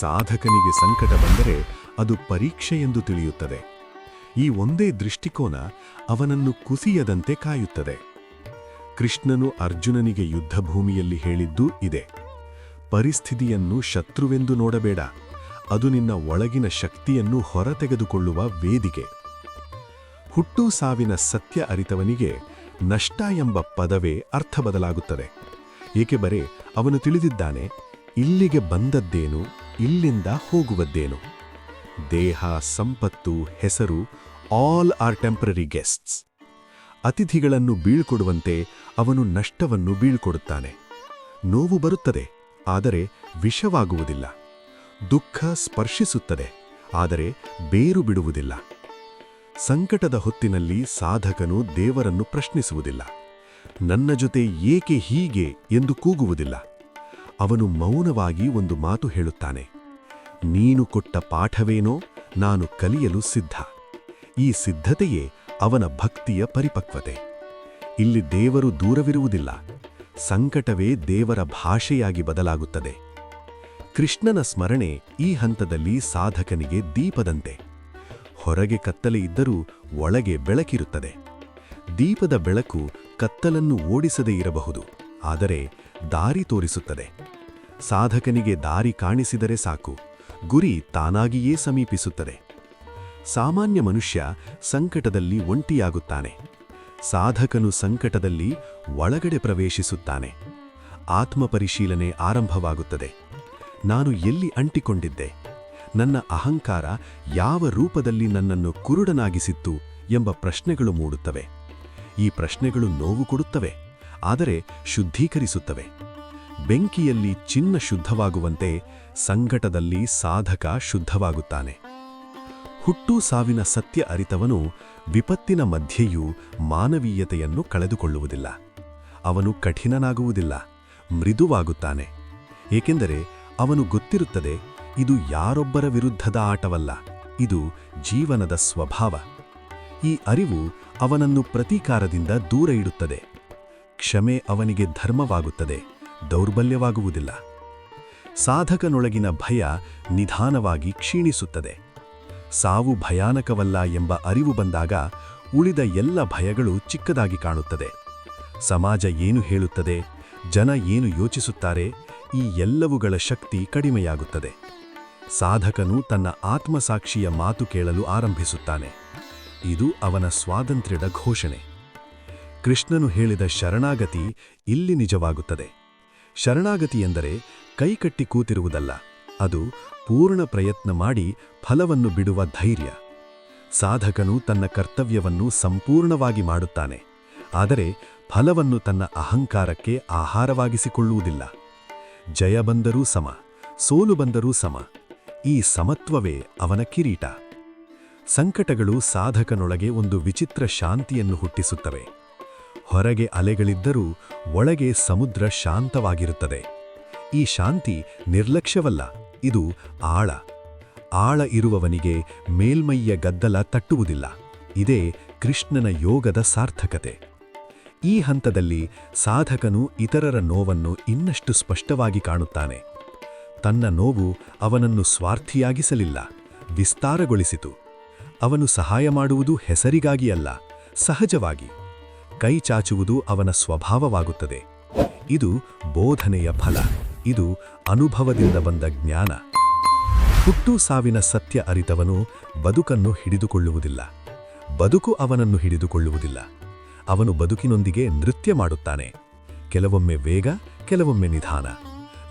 ಸಾಧಕನಿಗೆ ಸಂಕಟ ಬಂದರೆ ಅದು ಪರೀಕ್ಷೆ ಎಂದು ತಿಳಿಯುತ್ತದೆ. ಈ ಒಂದೇ ದೃಷ್ಟಿಕೋನ ಅವನನ್ನು ಕುಸಿಯದಂತೆ ಕಾಯುತ್ತದೆ. ಕೃಷ್ಣನು ಅರ್ಜುನನಿಗೆ ಯುದ್ಧಭೂಮಿಯಲ್ಲಿ ಹೇಳಿದ್ದೂ ಇದೆ. ಪರಿಸ್ಥಿತಿಯನ್ನು ಶತ್ರುವೆಂದು ನೋಡಬೇಡ. ಅದು ನಿನ್ನ ಒಳಗಿನ ಶಕ್ತಿಯನ್ನು ಹೊರತೆಗೆದುಕೊಳ್ಳುವ ವೇದಿಕೆ. ಹುಟ್ಟು ಸಾವಿನ ಸತ್ಯ ಅರಿತವನಿಗೆ ನಷ್ಟ ಎಂಬ ಪದವೇ ಅರ್ಥ ಬದಲಾಗುತ್ತದೆ. ಏಕೆ ಬರೆ, ಅವನು ತಿಳಿದಿದ್ದಾನೆ, ಇಲ್ಲಿಗೆ ಬಂದದ್ದೇನು, ಇಲ್ಲಿಂದ ಹೋಗುವದ್ದೇನು. ದೇಹ, ಸಂಪತ್ತು, ಹೆಸರು ಆಲ್ ಆರ್ ಟೆಂಪ್ರರಿ ಗೆಸ್ಟ್ಸ್ ಅತಿಥಿಗಳನ್ನು ಬೀಳ್ಕೊಡುವಂತೆ ಅವನು ನಷ್ಟವನ್ನು ಬೀಳ್ಕೊಡುತ್ತಾನೆ. ನೋವು ಬರುತ್ತದೆ, ಆದರೆ ವಿಷವಾಗುವುದಿಲ್ಲ. ದುಃಖ ಸ್ಪರ್ಶಿಸುತ್ತದೆ, ಆದರೆ ಬೇರು ಬಿಡುವುದಿಲ್ಲ. ಸಂಕಟದ ಹೊತ್ತಿನಲ್ಲಿ ಸಾಧಕನು ದೇವರನ್ನು ಪ್ರಶ್ನಿಸುವುದಿಲ್ಲ. ನನ್ನ ಜೊತೆ ಏಕೆ ಹೀಗೆ ಎಂದು ಕೂಗುವುದಿಲ್ಲ. ಅವನು ಮೌನವಾಗಿ ಒಂದು ಮಾತು ಹೇಳುತ್ತಾನೆ. ನೀನು ಕೊಟ್ಟ ಪಾಠವೇನೋ ನಾನು ಕಲಿಯಲು ಸಿದ್ಧ. ಈ ಸಿದ್ಧತೆಯೇ ಅವನ ಭಕ್ತಿಯ ಪರಿಪಕ್ವತೆ. ಇಲ್ಲಿ ದೇವರು ದೂರವಿರುವುದಿಲ್ಲ, ಸಂಕಟವೇ ದೇವರ ಭಾಷೆಯಾಗಿ ಬದಲಾಗುತ್ತದೆ. ಕೃಷ್ಣನ ಸ್ಮರಣೆ ಈ ಹಂತದಲ್ಲಿ ಸಾಧಕನಿಗೆ ದೀಪದಂತೆ. ಹೊರಗೆ ಕತ್ತಲೆ ಇದ್ದರೂ ಒಳಗೆ ಬೆಳಕಿರುತ್ತದೆ. ದೀಪದ ಬೆಳಕು ಕತ್ತಲನ್ನು ಓಡಿಸದೇ ಇರಬಹುದು, ಆದರೆ ದಾರಿ ತೋರಿಸುತ್ತದೆ. ಸಾಧಕನಿಗೆ ದಾರಿ ಕಾಣಿಸಿದರೆ ಸಾಕು, ಗುರಿ ತಾನಾಗಿಯೇ ಸಮೀಪಿಸುತ್ತದೆ. ಸಾಮಾನ್ಯ ಮನುಷ್ಯ ಸಂಕಟದಲ್ಲಿ ಒಂಟಿಯಾಗುತ್ತಾನೆ. ಸಾಧಕನು ಸಂಕಟದಲ್ಲಿ ಒಳಗಡೆ ಪ್ರವೇಶಿಸುತ್ತಾನೆ. ಆತ್ಮಪರಿಶೀಲನೆ ಆರಂಭವಾಗುತ್ತದೆ. ನಾನು ಎಲ್ಲಿ ಅಂಟಿಕೊಂಡಿದ್ದೆ? ನನ್ನ ಅಹಂಕಾರ ಯಾವ ರೂಪದಲ್ಲಿ ನನ್ನನ್ನು ಕುರುಡನಾಗಿಸಿತ್ತು ಎಂಬ ಪ್ರಶ್ನೆಗಳು ಮೂಡುತ್ತವೆ. ಈ ಪ್ರಶ್ನೆಗಳು ನೋವು ಕೊಡುತ್ತವೆ, ಆದರೆ ಶುದ್ಧೀಕರಿಸುತ್ತವೆ. ಬೆಂಕಿಯಲ್ಲಿ ಚಿನ್ನ ಶುದ್ಧವಾಗುವಂತೆ ಸಂಕಟದಲ್ಲಿ ಸಾಧಕ ಶುದ್ಧವಾಗುತ್ತಾನೆ. ಹುಟ್ಟು ಸಾವಿನ ಸತ್ಯ ಅರಿತವನು, ವಿಪತ್ತಿನ ಮಧ್ಯೆಯೂ ಮಾನವೀಯತೆಯನ್ನು ಕಳೆದುಕೊಳ್ಳುವುದಿಲ್ಲ. ಅವನು ಕಠಿಣನಾಗುವುದಿಲ್ಲ, ಮೃದುವಾಗುತ್ತಾನೆ. ಏಕೆಂದರೆ ಅವನು ಗೊತ್ತಿರುತ್ತದೆ, ಇದು ಯಾರೊಬ್ಬರ ವಿರುದ್ಧದ ಆಟವಲ್ಲ, ಇದು ಜೀವನದ ಸ್ವಭಾವ. ಈ ಅರಿವು ಅವನನ್ನು ಪ್ರತೀಕಾರದಿಂದ ದೂರ ಇಡುತ್ತದೆ. ಕ್ಷಮೆ ಅವನಿಗೆ ಧರ್ಮವಾಗುತ್ತದೆ, ದೌರ್ಬಲ್ಯವಾಗುವುದಿಲ್ಲ. ಸಾಧಕನೊಳಗಿನ ಭಯ ನಿಧಾನವಾಗಿ ಕ್ಷೀಣಿಸುತ್ತದೆ. ಸಾವು ಭಯಾನಕವಲ್ಲ ಎಂಬ ಅರಿವು ಬಂದಾಗ ಉಳಿದ ಎಲ್ಲ ಭಯಗಳು ಚಿಕ್ಕದಾಗಿ ಕಾಣುತ್ತದೆ. ಸಮಾಜ ಏನು ಹೇಳುತ್ತದೆ, ಜನ ಏನು ಯೋಚಿಸುತ್ತಾರೆ, ಈ ಎಲ್ಲವುಗಳ ಶಕ್ತಿ ಕಡಿಮೆಯಾಗುತ್ತದೆ. ಸಾಧಕನು ತನ್ನ ಆತ್ಮಸಾಕ್ಷಿಯ ಮಾತು ಕೇಳಲು ಆರಂಭಿಸುತ್ತಾನೆ. ಇದು ಅವನ ಸ್ವಾತಂತ್ರ್ಯದ ಘೋಷಣೆ. ಕೃಷ್ಣನು ಹೇಳಿದ ಶರಣಾಗತಿ ಇಲ್ಲಿ ನಿಜವಾಗುತ್ತದೆ. ಶರಣಾಗತಿ ಎಂದರೆ ಕೈಕಟ್ಟಿ ಕೂತಿರುವುದಲ್ಲ, ಅದು ಪೂರ್ಣ ಪ್ರಯತ್ನ ಮಾಡಿ ಫಲವನ್ನು ಬಿಡುವ ಧೈರ್ಯ. ಸಾಧಕನು ತನ್ನ ಕರ್ತವ್ಯವನ್ನು ಸಂಪೂರ್ಣವಾಗಿ ಮಾಡುತ್ತಾನೆ. ಆದರೆ ಫಲವನ್ನು ತನ್ನ ಅಹಂಕಾರಕ್ಕೆ ಆಹಾರವಾಗಿಸಿಕೊಳ್ಳುವುದಿಲ್ಲ. ಜಯ ಬಂದರೂ ಸಮ, ಸೋಲು ಬಂದರೂ ಸಮ. ಈ ಸಮತ್ವವೇ ಅವನ ಕಿರೀಟ. ಸಂಕಟಗಳು ಸಾಧಕನೊಳಗೆ ಒಂದು ವಿಚಿತ್ರ ಶಾಂತಿಯನ್ನು ಹುಟ್ಟಿಸುತ್ತವೆ. ಹೊರಗೆ ಅಲೆಗಳಿದ್ದರೂ ಒಳಗೆ ಸಮುದ್ರ ಶಾಂತವಾಗಿರುತ್ತದೆ. ಈ ಶಾಂತಿ ನಿರ್ಲಕ್ಷ್ಯವಲ್ಲ. ಇದು ಆಳ. ಆಳ ಇರುವವನಿಗೆ ಮೇಲ್ಮೈಯ ಗದ್ದಲ ತಟ್ಟುವುದಿಲ್ಲ. ಇದೇ ಕೃಷ್ಣನ ಯೋಗದ ಸಾರ್ಥಕತೆ. ಈ ಹಂತದಲ್ಲಿ ಸಾಧಕನು ಇತರರ ನೋವನ್ನು ಇನ್ನಷ್ಟು ಸ್ಪಷ್ಟವಾಗಿ ಕಾಣುತ್ತಾನೆ. ತನ್ನ ನೋವು ಅವನನ್ನು ಸ್ವಾರ್ಥಿಯಾಗಿಸಲಿಲ್ಲ, ವಿಸ್ತಾರಗೊಳಿಸಿತು. ಅವನು ಸಹಾಯ ಮಾಡುವುದು ಹೆಸರಿಗಾಗಿ ಅಲ್ಲ, ಸಹಜವಾಗಿ. ಕೈ ಚಾಚುವುದು ಅವನ ಸ್ವಭಾವವಾಗುತ್ತದೆ. ಇದು ಬೋಧನೆಯ ಫಲ. ಇದು ಅನುಭವದಿಂದ ಬಂದ ಜ್ಞಾನ. ಹುಟ್ಟು ಸಾವಿನ ಸತ್ಯ ಅರಿತವನು ಬದುಕನ್ನು ಹಿಡಿದುಕೊಳ್ಳುವುದಿಲ್ಲ. ಬದುಕು ಅವನನ್ನು ಹಿಡಿದುಕೊಳ್ಳುವುದಿಲ್ಲ. ಅವನು ಬದುಕಿನೊಂದಿಗೆ ನೃತ್ಯ ಮಾಡುತ್ತಾನೆ. ಕೆಲವೊಮ್ಮೆ ವೇಗ, ಕೆಲವೊಮ್ಮೆ ನಿಧಾನ.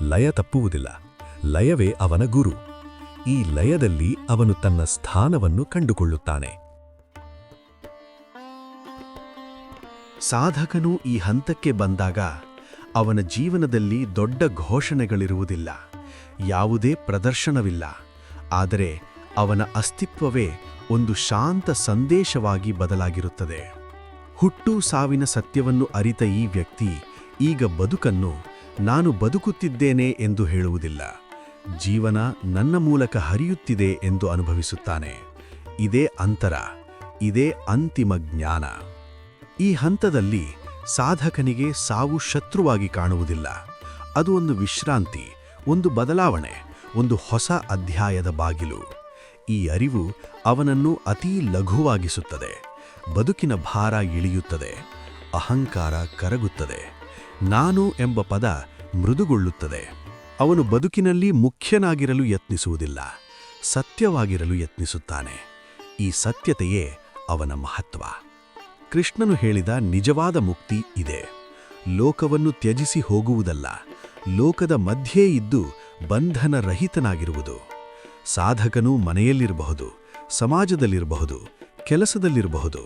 ಲಯ ತಪ್ಪುವುದಿಲ್ಲ. ಲಯವೇ ಅವನ ಗುರು. ಈ ಲಯದಲ್ಲಿ ಅವನು ತನ್ನ ಸ್ಥಾನವನ್ನು ಕಂಡುಕೊಳ್ಳುತ್ತಾನೆ. ಸಾಧಕನು ಈ ಹಂತಕ್ಕೆ ಬಂದಾಗ ಅವನ ಜೀವನದಲ್ಲಿ ದೊಡ್ಡ ಘೋಷಣೆಗಳಿರುವುದಿಲ್ಲ. ಯಾವುದೇ ಪ್ರದರ್ಶನವಿಲ್ಲ. ಆದರೆ ಅವನ ಅಸ್ತಿತ್ವವೇ ಒಂದು ಶಾಂತ ಸಂದೇಶವಾಗಿ ಬದಲಾಗಿರುತ್ತದೆ. ಹುಟ್ಟು ಸಾವಿನ ಸತ್ಯವನ್ನು ಅರಿತ ಈ ವ್ಯಕ್ತಿ ಈಗ ಬದುಕನ್ನು ನಾನು ಬದುಕುತ್ತಿದ್ದೇನೆ ಎಂದು ಹೇಳುವುದಿಲ್ಲ. ಜೀವನ ನನ್ನ ಮೂಲಕ ಹರಿಯುತ್ತಿದೆ ಎಂದು ಅನುಭವಿಸುತ್ತಾನೆ. ಇದೇ ಅಂತರ, ಇದೇ ಅಂತಿಮ ಜ್ಞಾನ. ಈ ಹಂತದಲ್ಲಿ ಸಾಧಕನಿಗೆ ಸಾವು ಶತ್ರುವಾಗಿ ಕಾಣುವುದಿಲ್ಲ. ಅದು ಒಂದು ವಿಶ್ರಾಂತಿ, ಒಂದು ಬದಲಾವಣೆ, ಒಂದು ಹೊಸ ಅಧ್ಯಾಯದ ಬಾಗಿಲು. ಈ ಅರಿವು ಅವನನ್ನು ಅತೀ ಲಘುವಾಗಿಸುತ್ತದೆ. ಬದುಕಿನ ಭಾರ ಇಳಿಯುತ್ತದೆ. ಅಹಂಕಾರ ಕರಗುತ್ತದೆ. ನಾನು ಎಂಬ ಪದ ಮೃದುಗೊಳ್ಳುತ್ತದೆ. ಅವನು ಬದುಕಿನಲ್ಲಿ ಮುಖ್ಯನಾಗಿರಲು ಯತ್ನಿಸುವುದಿಲ್ಲ. ಸತ್ಯವಾಗಿರಲು ಯತ್ನಿಸುತ್ತಾನೆ. ಈ ಸತ್ಯತೆಯೇ ಅವನ ಮಹತ್ವ. ಕೃಷ್ಣನು ಹೇಳಿದ ನಿಜವಾದ ಮುಕ್ತಿ ಇದೆ. ಲೋಕವನ್ನು ತ್ಯಜಿಸಿ ಹೋಗುವುದಲ್ಲ, ಲೋಕದ ಮಧ್ಯೆ ಇದ್ದು ಬಂಧನರಹಿತನಾಗಿರುವುದು. ಸಾಧಕನು ಮನೆಯಲ್ಲಿರಬಹುದು, ಸಮಾಜದಲ್ಲಿರಬಹುದು, ಕೆಲಸದಲ್ಲಿರಬಹುದು,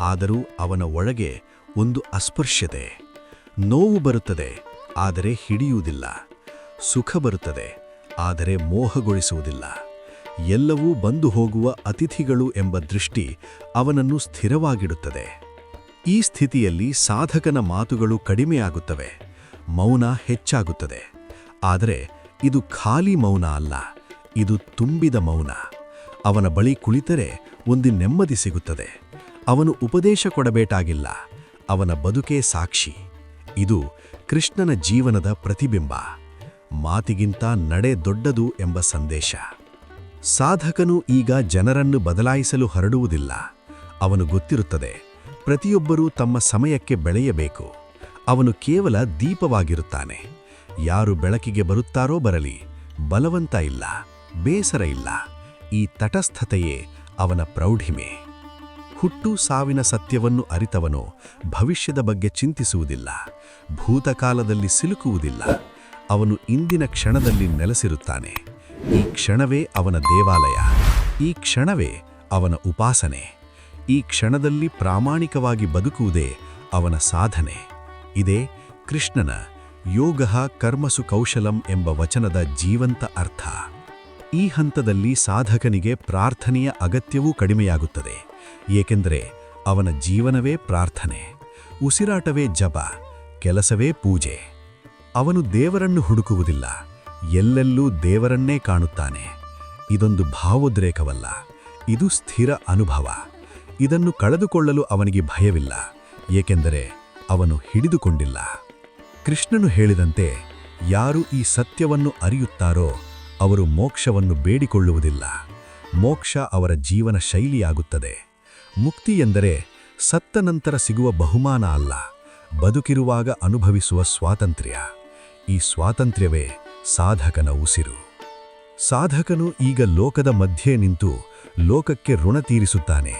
ಆದರೂ ಅವನ ಒಳಗೆ ಒಂದು ಅಸ್ಪರ್ಶ್ಯತೆ. ನೋವು ಬರುತ್ತದೆ, ಆದರೆ ಹಿಡಿಯುವುದಿಲ್ಲ. ಸುಖ ಬರುತ್ತದೆ, ಆದರೆ ಮೋಹಗೊಳಿಸುವುದಿಲ್ಲ. ಎಲ್ಲವೂ ಬಂದು ಹೋಗುವ ಅತಿಥಿಗಳು ಎಂಬ ದೃಷ್ಟಿ ಅವನನ್ನು ಸ್ಥಿರವಾಗಿಡುತ್ತದೆ. ಈ ಸ್ಥಿತಿಯಲ್ಲಿ ಸಾಧಕನ ಮಾತುಗಳು ಕಡಿಮೆಯಾಗುತ್ತವೆ, ಮೌನ ಹೆಚ್ಚಾಗುತ್ತದೆ. ಆದರೆ ಇದು ಖಾಲಿ ಮೌನ ಅಲ್ಲ, ಇದು ತುಂಬಿದ ಮೌನ. ಅವನ ಬಳಿ ಕುಳಿತರೆ ಒಂದು ನೆಮ್ಮದಿ ಸಿಗುತ್ತದೆ. ಅವನು ಉಪದೇಶ ಕೊಡಬೇಕಾಗಿಲ್ಲ, ಅವನ ಬದುಕೇ ಸಾಕ್ಷಿ. ಇದು ಕೃಷ್ಣನ ಜೀವನದ ಪ್ರತಿಬಿಂಬ. ಮಾತಿಗಿಂತ ನಡೆ ದೊಡ್ಡದು ಎಂಬ ಸಂದೇಶ. ಸಾಧಕನು ಈಗ ಜನರನ್ನು ಬದಲಾಯಿಸಲು ಹರಡುವುದಿಲ್ಲ, ಅವನು ಗೊತ್ತಿರುತ್ತದೆ ಪ್ರತಿಯೊಬ್ಬರೂ ತಮ್ಮ ಸಮಯಕ್ಕೆ ಬೆಳೆಯಬೇಕು. ಅವನು ಕೇವಲ ದೀಪವಾಗಿರುತ್ತಾನೆ. ಯಾರು ಬೆಳಕಿಗೆ ಬರುತ್ತಾರೋ ಬರಲಿ, ಬಲವಂತ ಇಲ್ಲ, ಬೇಸರ ಇಲ್ಲ. ಈ ತಟಸ್ಥತೆಯೇ ಅವನ ಪ್ರೌಢಿಮೆ. ಹುಟ್ಟು ಸಾವಿನ ಸತ್ಯವನ್ನು ಅರಿತವನು ಭವಿಷ್ಯದ ಬಗ್ಗೆ ಚಿಂತಿಸುವುದಿಲ್ಲ, ಭೂತಕಾಲದಲ್ಲಿ ಸಿಲುಕುವುದಿಲ್ಲ. ಅವನು ಇಂದಿನ ಕ್ಷಣದಲ್ಲಿ ನೆಲೆಸಿರುತ್ತಾನೆ. ಈ ಕ್ಷಣವೇ ಅವನ ದೇವಾಲಯ, ಈ ಕ್ಷಣವೇ ಅವನ ಉಪಾಸನೆ. ಈ ಕ್ಷಣದಲ್ಲಿ ಪ್ರಾಮಾಣಿಕವಾಗಿ ಬದುಕುವುದೇ ಅವನ ಸಾಧನೆ. ಇದೇ ಕೃಷ್ಣನ ಯೋಗ ಕರ್ಮಸು ಕೌಶಲಂ ಎಂಬ ವಚನದ ಜೀವಂತ ಅರ್ಥ. ಈ ಹಂತದಲ್ಲಿ ಸಾಧಕನಿಗೆ ಪ್ರಾರ್ಥನೆಯ ಅಗತ್ಯವೂ ಕಡಿಮೆಯಾಗುತ್ತದೆ. ಏಕೆಂದರೆ ಅವನ ಜೀವನವೇ ಪ್ರಾರ್ಥನೆ, ಉಸಿರಾಟವೇ ಜಪ, ಕೆಲಸವೇ ಪೂಜೆ. ಅವನು ದೇವರನ್ನು ಹುಡುಕುವುದಿಲ್ಲ, ಎಲ್ಲೆಲ್ಲೂ ದೇವರನ್ನೇ ಕಾಣುತ್ತಾನೆ. ಇದೊಂದು ಭಾವೋದ್ರೇಕವಲ್ಲ, ಇದು ಸ್ಥಿರ ಅನುಭವ. ಇದನ್ನು ಕಳೆದುಕೊಳ್ಳಲು ಅವನಿಗೆ ಭಯವಿಲ್ಲ, ಏಕೆಂದರೆ ಅವನು ಹಿಡಿದುಕೊಂಡಿಲ್ಲ. ಕೃಷ್ಣನು ಹೇಳಿದಂತೆ ಯಾರು ಈ ಸತ್ಯವನ್ನು ಅರಿಯುತ್ತಾರೋ ಅವರು ಮೋಕ್ಷವನ್ನು ಬೇಡಿಕೊಳ್ಳುವುದಿಲ್ಲ. ಮೋಕ್ಷ ಅವರ ಜೀವನ ಶೈಲಿಯಾಗುತ್ತದೆ. ಮುಕ್ತಿ ಎಂದರೆ ಸತ್ತ ನಂತರ ಸಿಗುವ ಬಹುಮಾನ ಅಲ್ಲ, ಬದುಕಿರುವಾಗ ಅನುಭವಿಸುವ ಸ್ವಾತಂತ್ರ್ಯ. ಈ ಸ್ವಾತಂತ್ರ್ಯವೇ ಸಾಧಕನ ಉಸಿರು. ಸಾಧಕನು ಈಗ ಲೋಕದ ಮಧ್ಯೆ ನಿಂತು ಲೋಕಕ್ಕೆ ಋಣ ತೀರಿಸುತ್ತಾನೆ.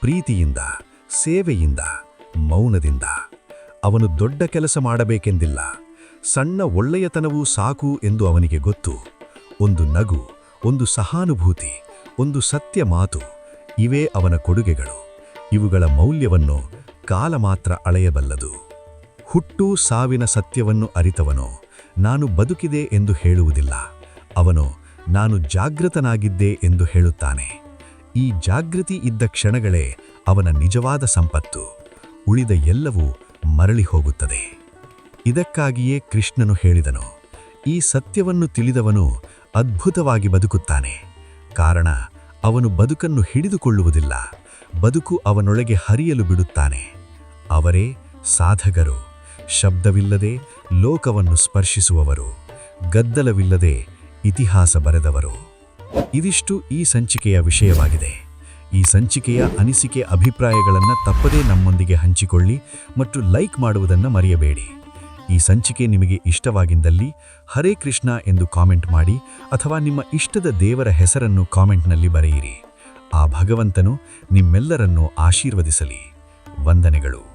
ಪ್ರೀತಿಯಿಂದ, ಸೇವೆಯಿಂದ, ಮೌನದಿಂದ. ಅವನು ದೊಡ್ಡ ಕೆಲಸ ಮಾಡಬೇಕೆಂದಿಲ್ಲ. ಸಣ್ಣ ಒಳ್ಳೆಯತನವೂ ಸಾಕು ಎಂದು ಅವನಿಗೆ ಗೊತ್ತು. ಒಂದು ನಗು, ಒಂದು ಸಹಾನುಭೂತಿ, ಒಂದು ಸತ್ಯ ಮಾತು, ಇವೇ ಅವನ ಕೊಡುಗೆಗಳು. ಇವುಗಳ ಮೌಲ್ಯವನ್ನು ಕಾಲ ಮಾತ್ರ ಅಳೆಯಬಲ್ಲದು. ಹುಟ್ಟು ಸಾವಿನ ಸತ್ಯವನ್ನು ಅರಿತವನು. ನಾನು ಬದುಕಿದೆ ಎಂದು ಹೇಳುವುದಿಲ್ಲ. ಅವನು, ನಾನು ಜಾಗೃತನಾಗಿದ್ದೆ ಎಂದು ಹೇಳುತ್ತಾನೆ. ಈ ಜಾಗೃತಿ ಇದ್ದ ಕ್ಷಣಗಳೇ ಅವನ ನಿಜವಾದ ಸಂಪತ್ತು. ಉಳಿದ ಎಲ್ಲವೂ ಮರಳಿ ಹೋಗುತ್ತದೆ. ಇದಕ್ಕಾಗಿಯೇ ಕೃಷ್ಣನು ಹೇಳಿದನು, ಈ ಸತ್ಯವನ್ನು ತಿಳಿದವನು ಅದ್ಭುತವಾಗಿ ಬದುಕುತ್ತಾನೆ. ಕಾರಣ, ಅವನು ಬದುಕನ್ನು ಹಿಡಿದುಕೊಳ್ಳುವುದಿಲ್ಲ, ಬದುಕು ಅವನೊಳಗೆ ಹರಿಯಲು ಬಿಡುತ್ತಾನೆ. ಅವರೇ ಸಾಧಕರು, ಶಬ್ದವಿಲ್ಲದೆ ಲೋಕವನ್ನು ಸ್ಪರ್ಶಿಸುವವರು, ಗದ್ದಲವಿಲ್ಲದೆ ಇತಿಹಾಸ ಬರೆದವರು. ಇದಿಷ್ಟು ಈ ಸಂಚಿಕೆಯ ವಿಷಯವಾಗಿದೆ. ಈ ಸಂಚಿಕೆಯ ಅನಿಸಿಕೆ ಅಭಿಪ್ರಾಯಗಳನ್ನು ತಪ್ಪದೇ ನಮ್ಮೊಂದಿಗೆ ಹಂಚಿಕೊಳ್ಳಿ ಮತ್ತು ಲೈಕ್ ಮಾಡುವುದನ್ನು ಮರೆಯಬೇಡಿ. ಈ ಸಂಚಿಕೆ ನಿಮಗೆ ಇಷ್ಟವಾಗಿದ್ದಲ್ಲಿ ಹರೇ ಕೃಷ್ಣ ಎಂದು ಕಾಮೆಂಟ್ ಮಾಡಿ ಅಥವಾ ನಿಮ್ಮ ಇಷ್ಟದ ದೇವರ ಹೆಸರನ್ನು ಕಾಮೆಂಟ್ನಲ್ಲಿ ಬರೆಯಿರಿ. ಆ ಭಗವಂತನು ನಿಮ್ಮೆಲ್ಲರನ್ನೂ ಆಶೀರ್ವದಿಸಲಿ. ವಂದನೆಗಳು.